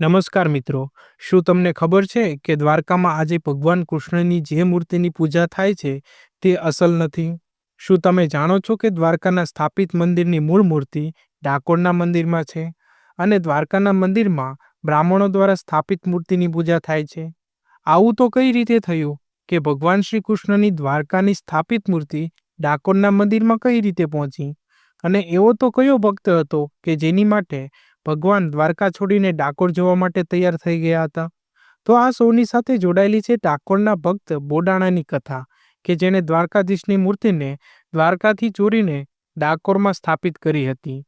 નમસ્કાર મિત્રો. શું તમને ખબર છે કે દ્વારકામાં આજે ભગવાન કૃષ્ણની જે મૂર્તિની પૂજા થાય છે તે અસલ નથી? શું તમે જાણો છો કે દ્વારકાના સ્થાપિત મંદિરની મૂળ મૂર્તિ ડાકોરના મંદિરમાં છે? અને દ્વારકાના મંદિરમાં બ્રાહ્મણો દ્વારા સ્થાપિત મૂર્તિની પૂજા થાય છે? આવું તો કઈ રીતે થયું કે ભગવાન શ્રી કૃષ્ણની દ્વારકાની સ્થાપિત મૂર્તિ ડાકોરના મંદિરમાં કઈ રીતે પહોંચી? અને એવો તો કયો ભક્ત હતો કે જેની માટે ભગવાન દ્વારકા છોડીને ડાકોર જવા માટે તૈયાર થઈ ગયા હતા. તો આ સૌની સાથે જોડાયેલી છે ડાકોરના ભક્ત બોડાણાની કથા, કે જેણે દ્વારકાધીશની મૂર્તિને દ્વારકાથી ચોરીને ડાકોરમાં સ્થાપિત કરી હતી.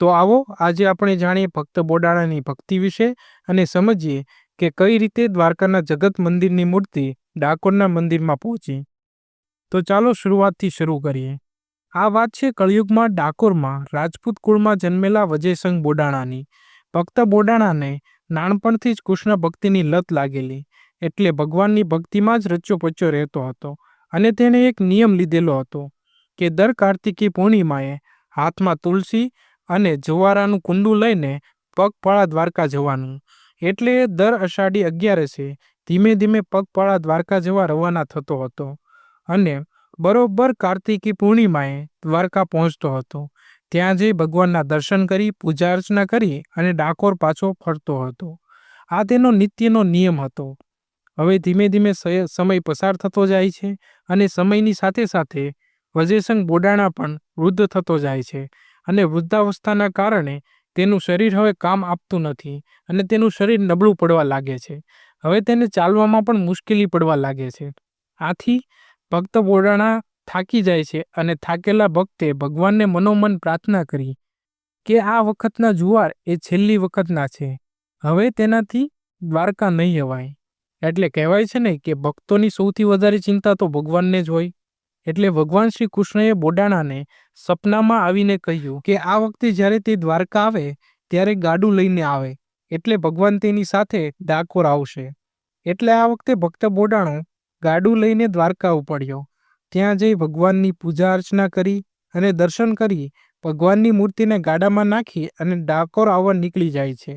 તો આવો આજે આપણે જાણીએ ભક્ત બોડાણાની ભક્તિ વિશે અને સમજીએ કે કઈ રીતે દ્વારકાના જગત મંદિરની મૂર્તિ ડાકોરના મંદિરમાં પહોંચી. તો ચાલો શરૂઆતથી શરૂ કરીએ. આ વાત છે કળિયુગમાં ડાકોરમાં રાજપૂત કુળમાં જન્મેલા વજયસંગ બોડાણાની. ભક્ત બોડાણાને નાનપણથી જ કૃષ્ણ ભક્તિની લત લાગેલી, એટલે ભગવાનની ભક્તિમાં જ રચ્યો પચ્યો રહેતો હતો અને તેણે એક નિયમ લીધેલો હતો કે દર કાર્તિકી પૂર્ણિમાએ હાથમાં તુલસી અને જવારાનું કુંડું લઈને પગપાળા દ્વારકા જવાનું. એટલે દર અષાઢી અગિયારસે ધીમે ધીમે પગપાળા દ્વારકા જવા રવાના થતો હતો અને બરોબર કાર્તિકી પૂર્ણિમાએ દ્વારકા પહોંચતો હતો. ત્યાં જઈ ભગવાનના દર્શન કરી, પૂજા અર્ચના કરી અને ડાકોર પાછો ફરતો હતો. આ તેનો નિત્યનો નિયમ હતો. હવે ધીમે ધીમે સમય પસાર થતો જાય છે અને સમયની સાથે સાથે વજયસંગ બોડાણા પણ વૃદ્ધ થતો જાય છે અને વૃદ્ધાવસ્થાના કારણે તેનું શરીર હવે કામ આપતું નથી અને તેનું શરીર નબળું પડવા લાગે છે. હવે તેને ચાલવામાં પણ મુશ્કેલી પડવા લાગે છે. આથી ભક્ત બોડાણા થાકી જાય છે અને થાકેલા ભક્તે ભગવાનને મનોમન પ્રાર્થના કરી કે આ વખતના જુવાર એ છેલ્લી વખતના છે. હવે તેનાથી દ્વારકા નહીં અવાય. એટલે કહેવાય છે ને કે ભક્તોની સૌથી વધારે ચિંતા તો ભગવાનને જ હોય. એટલે ભગવાન શ્રી કૃષ્ણએ બોડાણાને સપનામાં આવીને કહ્યું કે આ વખતે જ્યારે તે દ્વારકા આવે ત્યારે ગાડું લઈને આવે. એટલે ભગવાન તેની સાથે ડાકોર આવશે. એટલે આ વખતે ભક્ત બોડાણો ગાડું લઈને દ્વારકા ઉપડ્યો ત્યાં જઈ ભગવાનની પૂજા અર્ચના કરી અને દર્શન કરી ભગવાનની મૂર્તિને ગાડામાં નાખી અને ડાકોર આવવા નીકળી જાય છે.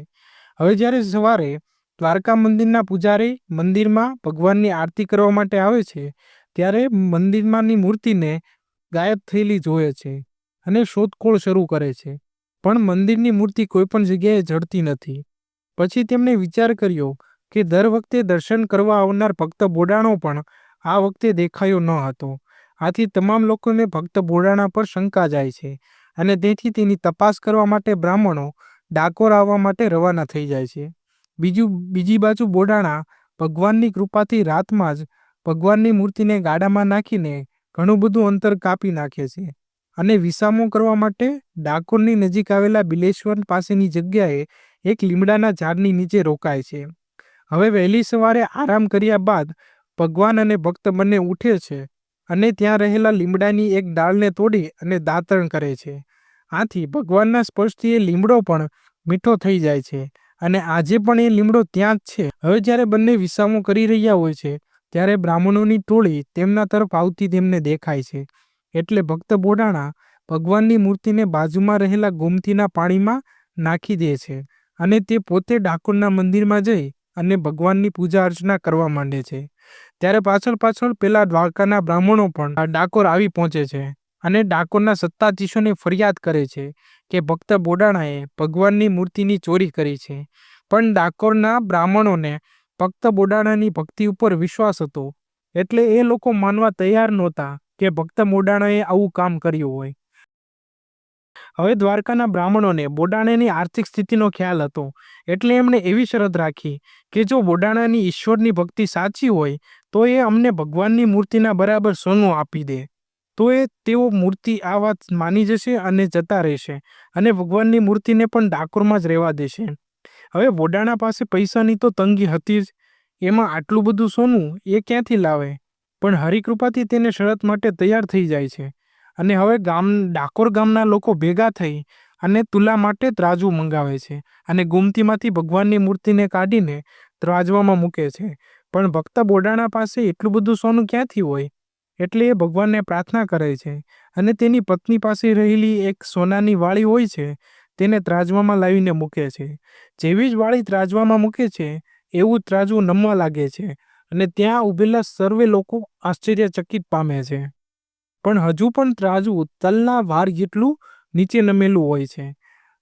હવે જ્યારે સવારે દ્વારકા મંદિરના પૂજારી મંદિરમાં ભગવાનની આરતી કરવા માટે આવે છે, ત્યારે મંદિરમાંની મૂર્તિને ગાયબ થયેલી જોવે છે અને શોધખોળ શરૂ કરે છે. પણ મંદિરની મૂર્તિ કોઈપણ જગ્યાએ જડતી નથી. પછી તેમણે વિચાર કર્યો કે દર વખતે દર્શન કરવા આવનાર ભક્ત બોડાણો પણ આ વખતે દેખાયો ન હતો. આથી તમામ લોકોને ભક્ત બોડાણા પર શંકા જાય છે અને તેથી તેની તપાસ કરવા માટે બ્રાહ્મણો ડાકોર આવવા માટે રવાના થઈ જાય છે. બીજું, બીજી બાજુ બોડાણા ભગવાનની કૃપાથી રાતમાં જ ભગવાનની મૂર્તિને ગાડામાં નાખીને ઘણું બધું અંતર કાપી નાખે છે અને વિસામો કરવા માટે ડાકોરની નજીક આવેલા બિલેશ્વર પાસેની જગ્યાએ એક લીમડાના ઝાડની નીચે રોકાય છે. હવે વહેલી સવારે આરામ કર્યા બાદ ભગવાન અને ભક્ત બંને ઉઠે છે અને ત્યાં રહેલા લીમડાની એક ડાળને તોડી અને દાંતણ કરે છે. આથી ભગવાનના સ્પર્શથી એ લીમડો પણ મીઠો થઈ જાય છે અને આજે પણ એ લીમડો ત્યાં જ છે. હવે જ્યારે બંને વિસામો કરી રહ્યા હોય છે, ત્યારે બ્રાહ્મણોની ટોળી તેમના તરફ આવતી તેમને દેખાય છે. એટલે ભક્ત બોડાણા ભગવાનની મૂર્તિને બાજુમાં રહેલા ગોમતીના પાણીમાં નાખી દે છે અને તે પોતે ડાકોરના મંદિરમાં જઈ અને ભગવાનની પૂજા અર્ચના કરવા માંડે છે. ત્યારે પાછળ પાછળ પેલા દ્વારકાના બ્રાહ્મણો પણ ડાકોર આવી પહોંચે છે અને ડાકોરના સત્તાધીશોને ફરિયાદ કરે છે કે ભક્ત બોડાણાએ ભગવાનની મૂર્તિની ચોરી કરી છે. પણ ડાકોરના બ્રાહ્મણોને ભક્ત બોડાણાની ભક્તિ ઉપર વિશ્વાસ હતો. એટલે એ લોકો માનવા તૈયાર નહોતા કે ભક્ત મોડાણાએ આવું કામ કર્યું હોય. હવે દ્વારકાના બ્રાહ્મણોને બોડાણાની આર્થિક સ્થિતિનો ખ્યાલ હતો. એટલે એમણે એવી શરત રાખી કે જો બોડાણાની ઈશ્વરની ભક્તિ સાચી હોય, તો એ અમને ભગવાનની મૂર્તિના બરાબર સોનું આપી દે. તો એ તેઓ મૂર્તિ આ વાત માની જશે અને જતા રહેશે અને ભગવાનની મૂર્તિને પણ ડાકોરમાં જ રહેવા દેશે. હવે બોડાણા પાસે પૈસાની તો તંગી હતી જ. એમાં આટલું બધું સોનું એ ક્યાંથી લાવે? પણ હરિકૃપાથી તેને શરત માટે તૈયાર થઈ જાય છે. અને હવે ગામ, ડાકોર ગામના લોકો ભેગા થઈ અને તુલા માટે ત્રાજવું મંગાવે છે અને ગુમતીમાંથી ભગવાનની મૂર્તિને કાઢીને ત્રાજવામાં મૂકે છે. પણ ભક્ત બોડાણા પાસે એટલું બધું સોનું ક્યાંથી હોય? એટલે એ ભગવાનને પ્રાર્થના કરે છે અને તેની પત્ની પાસે રહેલી એક સોનાની વાળી હોય છે તેને ત્રાજવામાં લાવીને મૂકે છે. જેવી જ વાળી ત્રાજવામાં મૂકે છે, એવું ત્રાજવું નમવા લાગે છે અને ત્યાં ઊભેલા સર્વે લોકો આશ્ચર્યચકિત પામે છે. પણ હજુ પણ ત્રાજવું તલના ભાર જેટલું નીચે નમેલું હોય છે.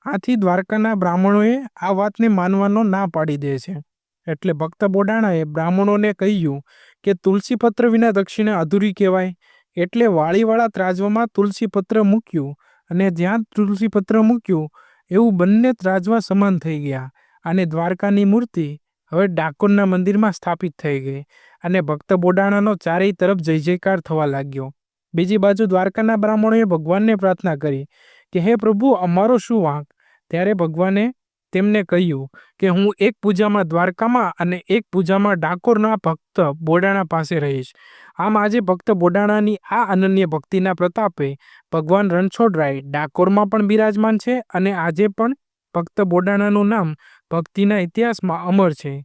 આથી દ્વારકાના બ્રાહ્મણોએ આ વાતને માનવાનો ના પાડી દે છે. એટલે ભક્ત બોડાણાએ બ્રાહ્મણોને કહ્યું કે તુલસીપત્ર વિના દક્ષિણા અધૂરી કહેવાય. એટલે વાળીવાળા ત્રાજવામાં તુલસીપત્ર મૂક્યું અને જ્યાં તુલસીપત્ર મૂક્યું, એવું બંને ત્રાજવા સમાન થઈ ગયા અને દ્વારકાની મૂર્તિ હવે ડાકોરના મંદિરમાં સ્થાપિત થઈ ગઈ અને ભક્ત બોડાણાનો ચારેય તરફ જય જયકાર થવા લાગ્યો. બીજી બાજુ દ્વારકાના બ્રાહ્મણોએ ભગવાનને પ્રાર્થના કરી કે, હે પ્રભુ, અમારો શું વાંક? ત્યારે ભગવાને તેમને કહ્યું કે, હું એક પૂજામાં દ્વારકામાં અને એક પૂજામાં ડાકોરના ભક્ત બોડાણા પાસે રહીશ. આમ આજે ભક્ત બોડાણાની આ અનન્ય ભક્તિના પ્રતાપે ભગવાન રણછોડરાય ડાકોરમાં પણ બિરાજમાન છે અને આજે પણ ભક્ત બોડાણાનું નામ ભક્તિના ઇતિહાસમાં અમર છે.